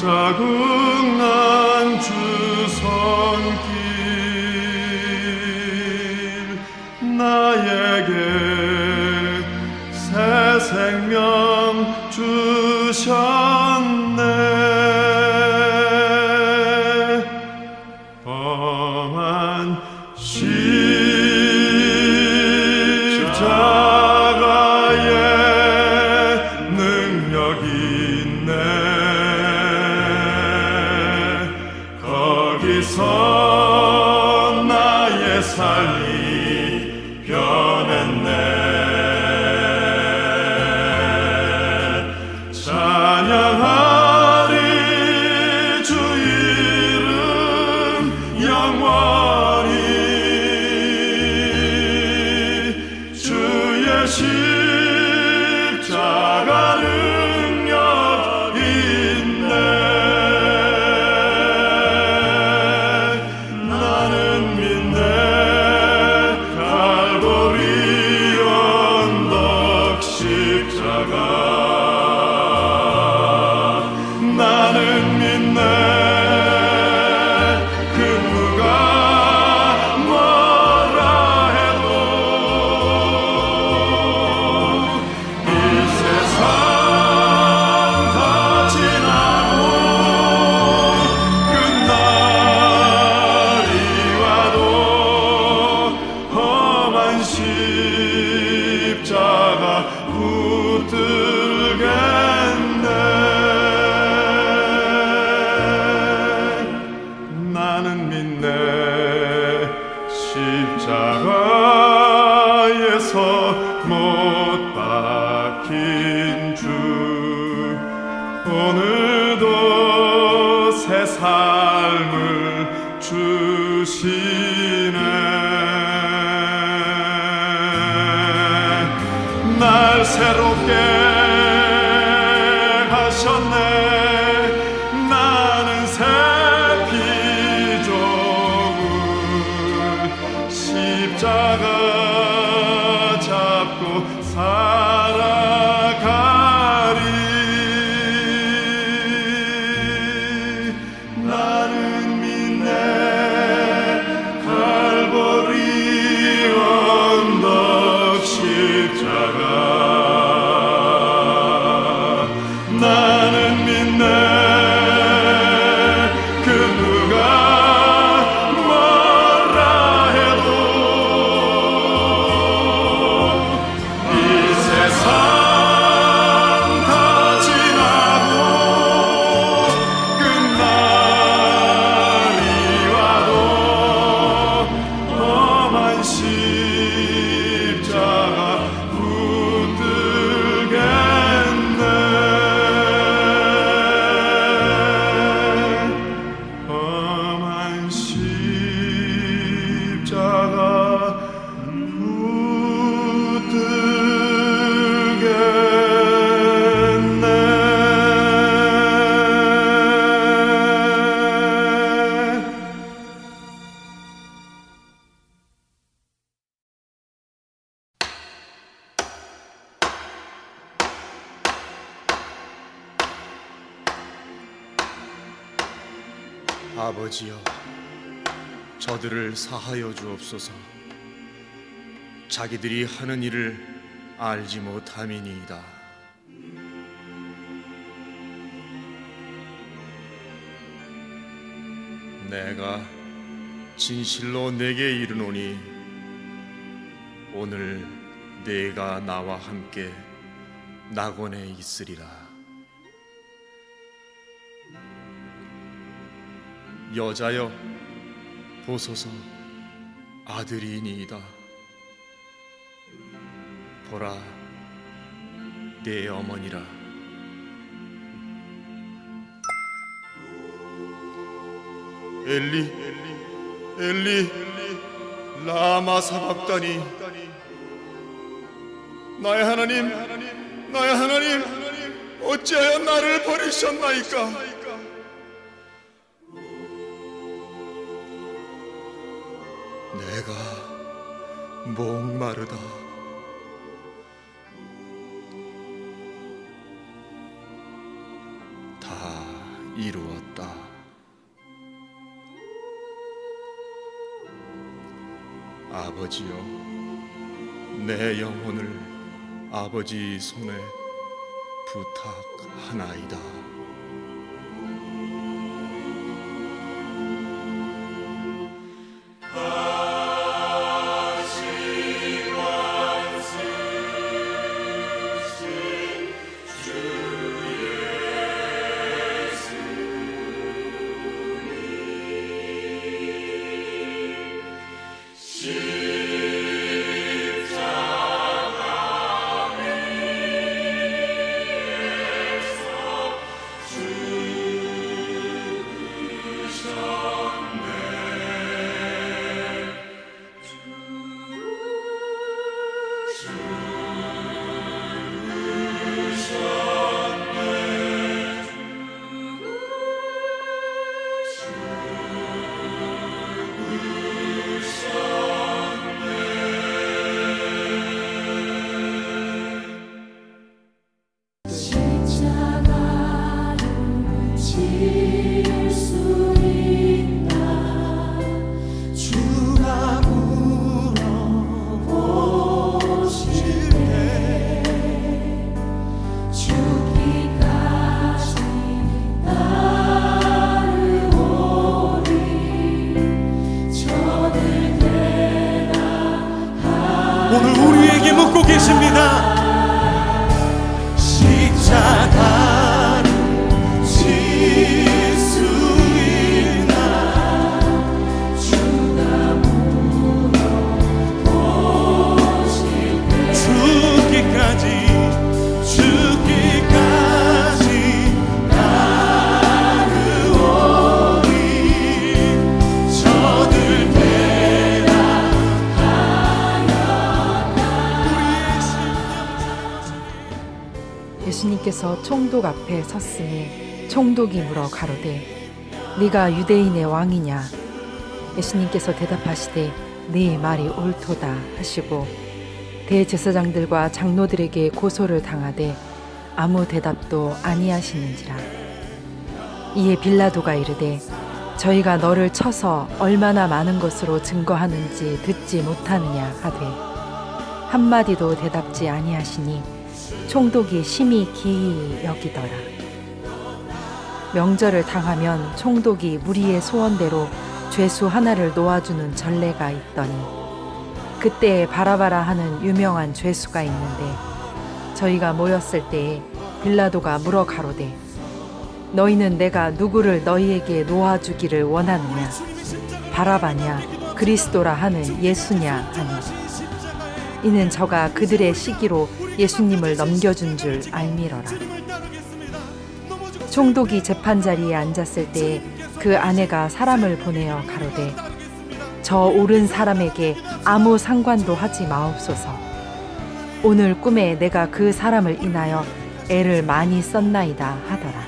자국난 주선 십자가 붙들 사하여 주옵소서. 자기들이 하는 일을 알지 못함이니이다. 내가 진실로 내게 이르노니 오늘 내가 나와 함께 낙원에 있으리라. 여자여 보소서 아들이니이다 보라 내 어머니라 엘리 엘리 엘리 라마 사박다니 나의 하나님, 나의 하나님, 어찌하여 나를 버리셨나이까? 내가 목마르다. 다 이루었다. 아버지여, 내 영혼을 아버지 손에 부탁하나이다. 오늘 우리에게 묻고 계십니다. 예수님께서 총독 앞에 섰으니 총독이 물어 가로되 네가 유대인의 왕이냐? 예수님께서 대답하시되 네 말이 옳도다. 하시고 대제사장들과 장로들에게 고소를 당하되 아무 대답도 아니하시는지라. 이에 빌라도가 이르되 저희가 너를 쳐서 얼마나 많은 것으로 증거하는지 듣지 못하느냐? 하되 한마디도 대답지 아니하시니 총독이 심히 기이 여기더라. 명절을 당하면 총독이 무리의 소원대로 죄수 하나를 놓아주는 전례가 있더니 그때 바라바라 하는 유명한 죄수가 있는데 저희가 모였을 때에 빌라도가 물어 가로되 너희는 내가 누구를 너희에게 놓아주기를 원하느냐? 바라바냐? 그리스도라 하는 예수냐? 하니 이는 저가 그들의 시기로 예수님을 넘겨준 줄 알미러라. 총독이 재판 자리에 앉았을 때그 아내가 사람을 보내어 가로되 저 옳은 사람에게 아무 상관도 하지 마옵소서. 오늘 꿈에 내가 그 사람을 인하여 애를 많이 썼나이다 하더라.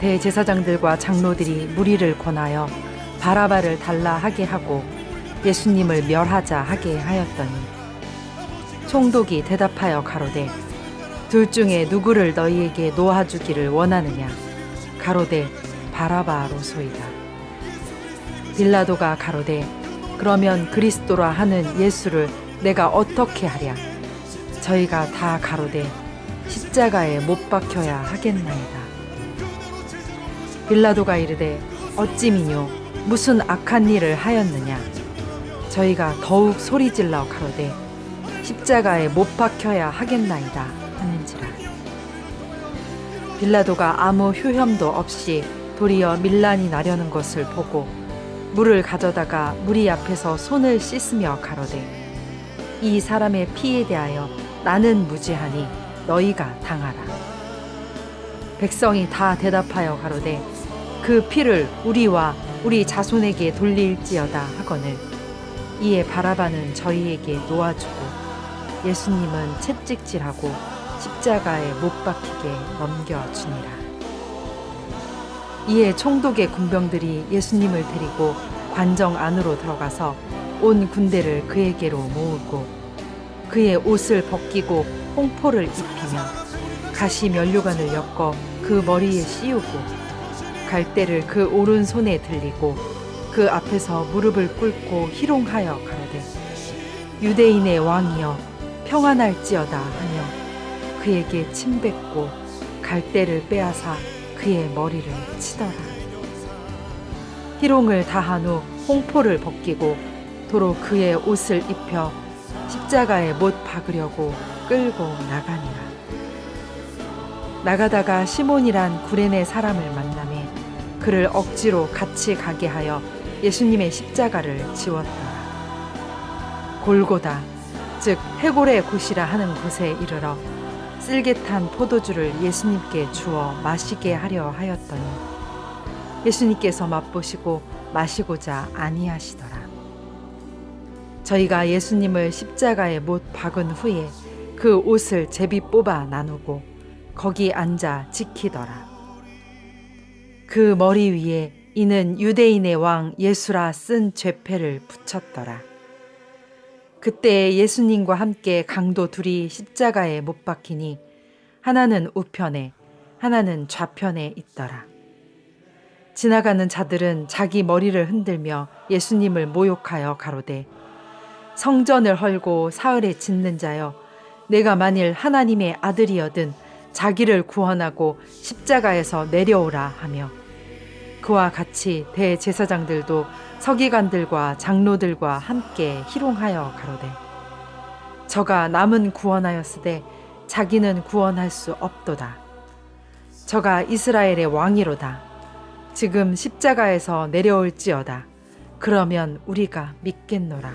대제사장들과 장로들이 무리를 권하여 바라바를 달라 하게 하고 예수님을 멸하자 하게 하였더니 총독이 대답하여 가로되 둘 중에 누구를 너희에게 놓아주기를 원하느냐? 가로되 바라바로소이다. 빌라도가 가로되 그러면 그리스도라 하는 예수를 내가 어떻게 하랴? 저희가 다 가로되 십자가에 못 박혀야 하겠나이다. 빌라도가 이르되 어찌미뇨? 무슨 악한 일을 하였느냐 저희가 더욱 소리 질러 가로되 십자가에 못 박혀야 하겠나이다 하는지라. 빌라도가 아무 효염도 없이 도리어 밀란이 나려는 것을 보고 물을 가져다가 무리 앞에서 손을 씻으며 가로되 이 사람의 피에 대하여 나는 무지하니 너희가 당하라. 백성이 다 대답하여 가로되 그 피를 우리와 우리 자손에게 돌릴지어다. 하거늘 이에 바라바는 저희에게 놓아주고 예수님은 채찍질하고 십자가에 못 박히게 넘겨주니라. 이에 총독의 군병들이 예수님을 데리고 관정 안으로 들어가서 온 군대를 그에게로 모으고 그의 옷을 벗기고 홍포를 입히며 가시 면류관을 엮어 그 머리에 씌우고 갈대를 그 오른손에 들리고 그 앞에서 무릎을 꿇고 희롱하여 가로되 유대인의 왕이여 평안할지어다 하며 그에게 침뱉고 갈대를 빼앗아 그의 머리를 치더라. 희롱을 다한 후 홍포를 벗기고 도로 그의 옷을 입혀 십자가에 못 박으려고 끌고 나가니라. 나가다가 시몬이란 구레네 사람을 만남에 그를 억지로 같이 가게 하여 예수님의 십자가를 지웠더라. 골고다, 즉 해골의 곳이라 하는 곳에 이르러 쓸개탄 포도주를 예수님께 주어 마시게 하려 하였더니 예수님께서 맛보시고 마시고자 아니하시더라. 저희가 예수님을 십자가에 못 박은 후에 그 옷을 제비 뽑아 나누고 거기 앉아 지키더라. 그 머리 위에 이는 유대인의 왕 예수라 쓴 죄패를 붙였더라. 그때 예수님과 함께 강도 둘이 십자가에 못 박히니 하나는 우편에 하나는 좌편에 있더라. 지나가는 자들은 자기 머리를 흔들며 예수님을 모욕하여 가로되 성전을 헐고 사흘에 짓는 자여 내가 만일 하나님의 아들이여든 자기를 구원하고 십자가에서 내려오라 하며 그와 같이 대제사장들도 서기관들과 장로들과 함께 희롱하여 가로되 저가 남은 구원하였으되 자기는 구원할 수 없도다. 저가 이스라엘의 왕이로다. 지금 십자가에서 내려올지어다. 그러면 우리가 믿겠노라.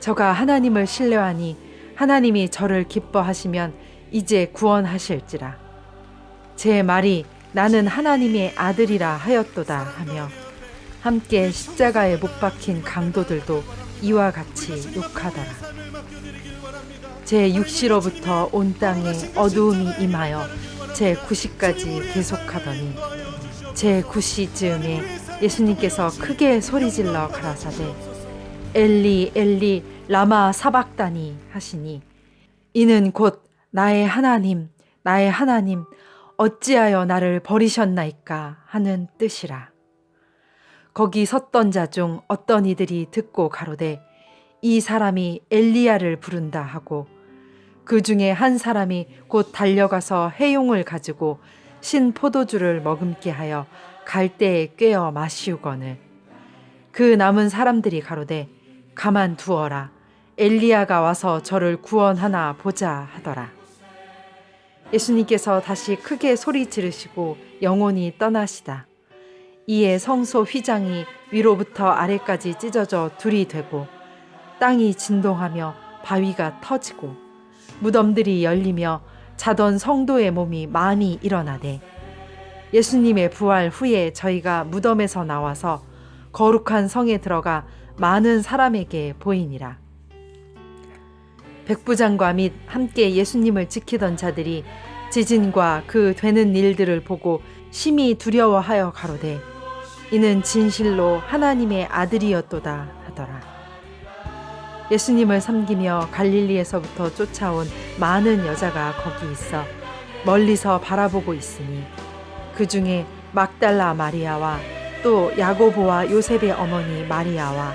저가 하나님을 신뢰하니 하나님이 저를 기뻐하시면 이제 구원하실지라. 제 말이 나는 하나님의 아들이라 하였도다 하며 함께 십자가에 못 박힌 강도들도 이와 같이 욕하더라. 제 6시로부터 온 땅에 어두움이 임하여 제 9시까지 계속하더니 제 9시쯤에 예수님께서 크게 소리질러 가라사대 엘리 엘리 라마 사박다니 하시니 이는 곧 나의 하나님 나의 하나님 어찌하여 나를 버리셨나이까 하는 뜻이라. 거기 섰던 자 중 어떤 이들이 듣고 가로되 이 사람이 엘리야를 부른다 하고 그 중에 한 사람이 곧 달려가서 해용을 가지고 신 포도주를 머금게 하여 갈대에 꿰어 마시우거늘. 그 남은 사람들이 가로되 가만 두어라. 엘리야가 와서 저를 구원하나 보자 하더라 예수님께서 다시 크게 소리 지르시고 영혼이 떠나시다 이에 성소 휘장이 위로부터 아래까지 찢어져 둘이 되고 땅이 진동하며 바위가 터지고 무덤들이 열리며 자던 성도의 몸이 많이 일어나되 예수님의 부활 후에 저희가 무덤에서 나와서 거룩한 성에 들어가 많은 사람에게 보이니라. 백부장과 및 함께 예수님을 지키던 자들이 지진과 그 되는 일들을 보고 심히 두려워하여 가로되 이는 진실로 하나님의 아들이었도다 하더라. 예수님을 섬기며 갈릴리에서부터 쫓아온 많은 여자가 거기 있어 멀리서 바라보고 있으니 그 중에 막달라 마리아와 또 야고보와 요셉의 어머니 마리아와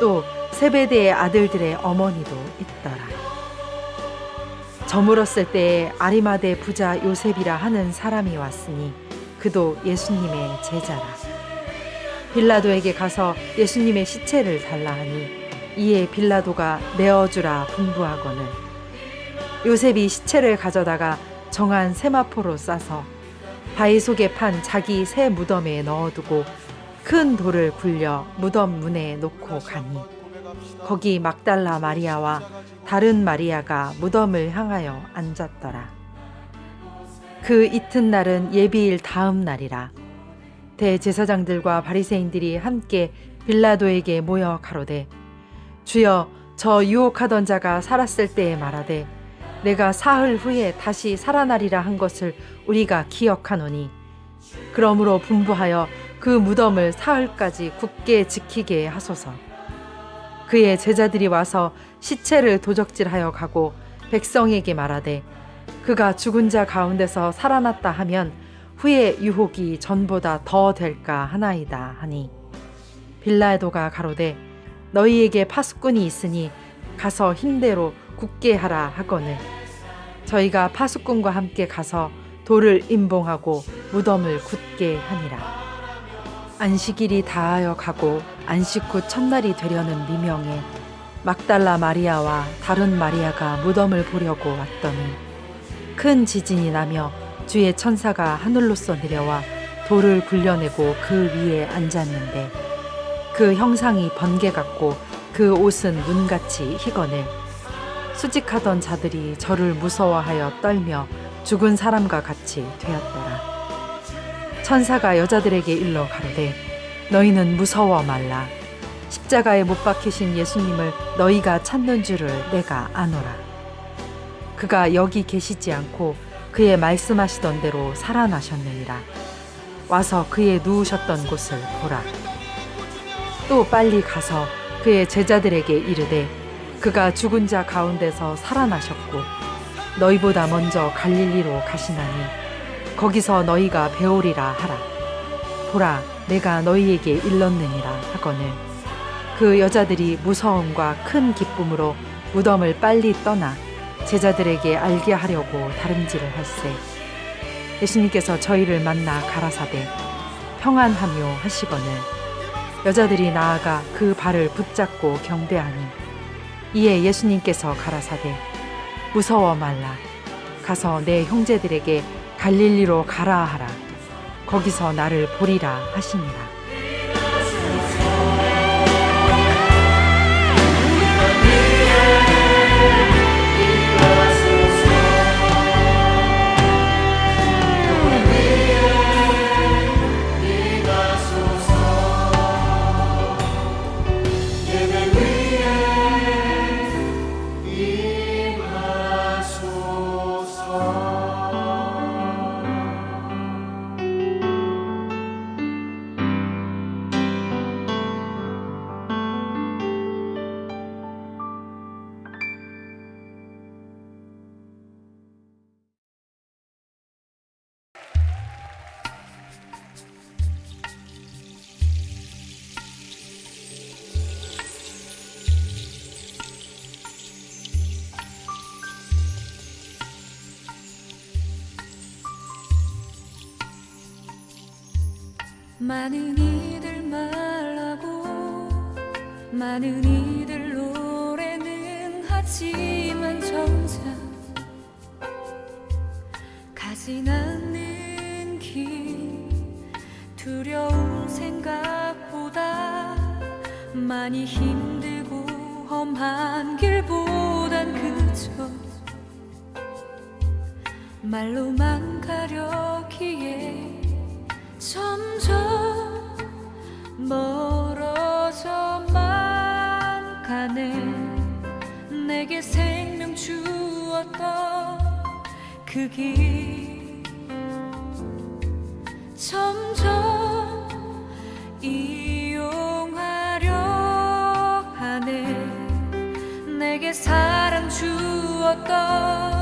또 세베대의 아들들의 어머니도 있더라. 저물었을 때에 아리마대 부자 요셉이라 하는 사람이 왔으니 그도 예수님의 제자라. 빌라도에게 가서 예수님의 시체를 달라 하니 이에 빌라도가 내어주라 분부하거늘 요셉이 시체를 가져다가 정한 세마포로 싸서 바위 속에 판 자기 새 무덤에 넣어두고 큰 돌을 굴려 무덤 문에 놓고 가니 거기 막달라 마리아와 다른 마리아가 무덤을 향하여 앉았더라. 그 이튿날은 예비일 다음 날이라. 대제사장들과 바리새인들이 함께 빌라도에게 모여 가로되 주여 저 유혹하던 자가 살았을 때에 말하되 내가 사흘 후에 다시 살아나리라 한 것을 우리가 기억하노니 그러므로 분부하여 그 무덤을 사흘까지 굳게 지키게 하소서 그의 제자들이 와서 시체를 도적질하여 가고 백성에게 말하되 그가 죽은 자 가운데서 살아났다 하면 후에 유혹이 전보다 더 될까 하나이다 하니. 빌라도가 가로되 너희에게 파수꾼이 있으니 가서 힘대로 굳게 하라 하거늘. 저희가 파수꾼과 함께 가서 돌을 임봉하고 무덤을 굳게 하니라 안식일이 다하여 가고 안식 후 첫날이 되려는 미명에 막달라 마리아와 다른 마리아가 무덤을 보려고 왔더니 큰 지진이 나며 주의 천사가 하늘로서 내려와 돌을 굴려내고 그 위에 앉았는데 그 형상이 번개 같고 그 옷은 눈같이 희거늘. 수직하던 자들이 저를 무서워하여 떨며 죽은 사람과 같이 되었더라 천사가 여자들에게 일러 가로되 너희는 무서워 말라. 십자가에 못 박히신 예수님을 너희가 찾는 줄을 내가 아노라. 그가 여기 계시지 않고 그의 말씀하시던 대로 살아나셨느니라. 와서 그의 누우셨던 곳을 보라. 또 빨리 가서 그의 제자들에게 이르되 그가 죽은 자 가운데서 살아나셨고 너희보다 먼저 갈릴리로 가시나니 거기서 너희가 배우리라 하라. 보라 내가 너희에게 일렀느니라 하거늘. 그 여자들이 무서움과 큰 기쁨으로 무덤을 빨리 떠나 제자들에게 알게 하려고 다름질을 할세. 예수님께서 저희를 만나 가라사대 평안하며 하시거늘. 여자들이 나아가 그 발을 붙잡고 경배하니 이에 예수님께서 가라사대 무서워 말라. 가서 내 형제들에게 갈릴리로 가라 하라. 거기서 나를 보리라 하시니라 많은 이들 말하고 많은 이들 노래는 하지만 정작 가진 않는 길 두려운 생각보다 많이 힘들고 험한 길보단 그저 말로만 가려기에 점점 멀어져만 가네. 내게 생명 주었던 그 길. 점점 이용하려 하네. 내게 사랑 주었던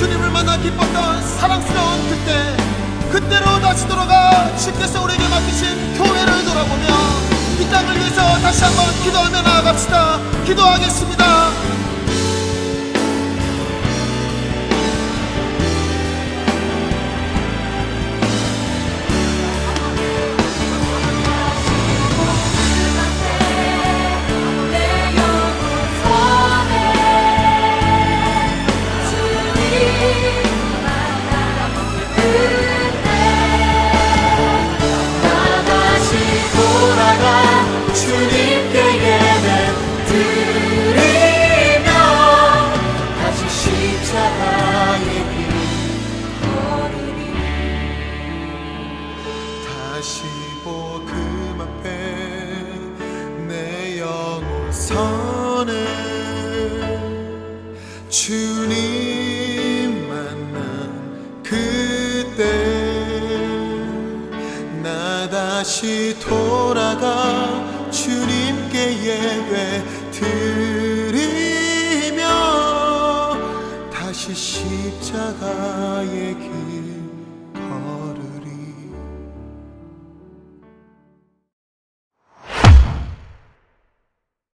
주님을 만나 기뻤던 사랑스러운 그때 그때로 다시 돌아가 주께서 우리에게 맡기신 교회를 돌아보며 이 땅을 위해서 다시 한번 기도하며 나아갑시다. 기도하겠습니다. 돌아가.